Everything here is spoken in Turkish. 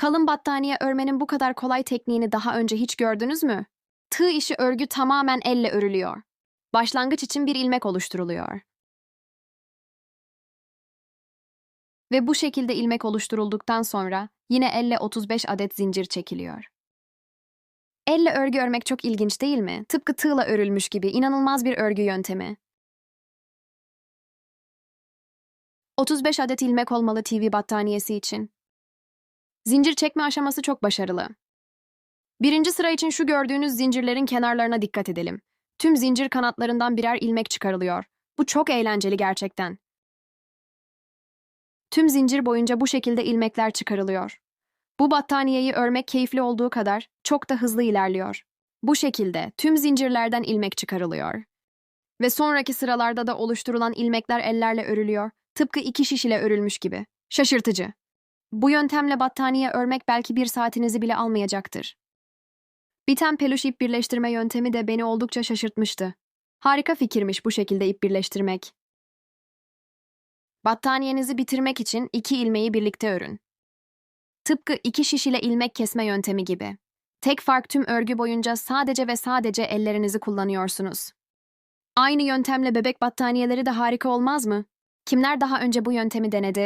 Kalın battaniye örmenin bu kadar kolay tekniğini daha önce hiç gördünüz mü? Tığ işi örgü tamamen elle örülüyor. Başlangıç için bir ilmek oluşturuluyor. Ve bu şekilde ilmek oluşturulduktan sonra yine elle 35 adet zincir çekiliyor. Elle örgü örmek çok ilginç değil mi? Tıpkı tığla örülmüş gibi inanılmaz bir örgü yöntemi. 35 adet ilmek olmalı TV battaniyesi için. Zincir çekme aşaması çok başarılı. Birinci sıra için şu gördüğünüz zincirlerin kenarlarına dikkat edelim. Tüm zincir kanatlarından birer ilmek çıkarılıyor. Bu çok eğlenceli gerçekten. Tüm zincir boyunca bu şekilde ilmekler çıkarılıyor. Bu battaniyeyi örmek keyifli olduğu kadar çok da hızlı ilerliyor. Bu şekilde tüm zincirlerden ilmek çıkarılıyor. Ve sonraki sıralarda da oluşturulan ilmekler ellerle örülüyor, tıpkı iki şiş ile örülmüş gibi. Şaşırtıcı. Bu yöntemle battaniye örmek belki bir saatinizi bile almayacaktır. Biten peluş ip birleştirme yöntemi de beni oldukça şaşırtmıştı. Harika fikirmiş bu şekilde ip birleştirmek. Battaniyenizi bitirmek için iki ilmeği birlikte örün. Tıpkı iki şiş ile ilmek kesme yöntemi gibi. Tek fark tüm örgü boyunca sadece ve sadece ellerinizi kullanıyorsunuz. Aynı yöntemle bebek battaniyeleri de harika olmaz mı? Kimler daha önce bu yöntemi denedi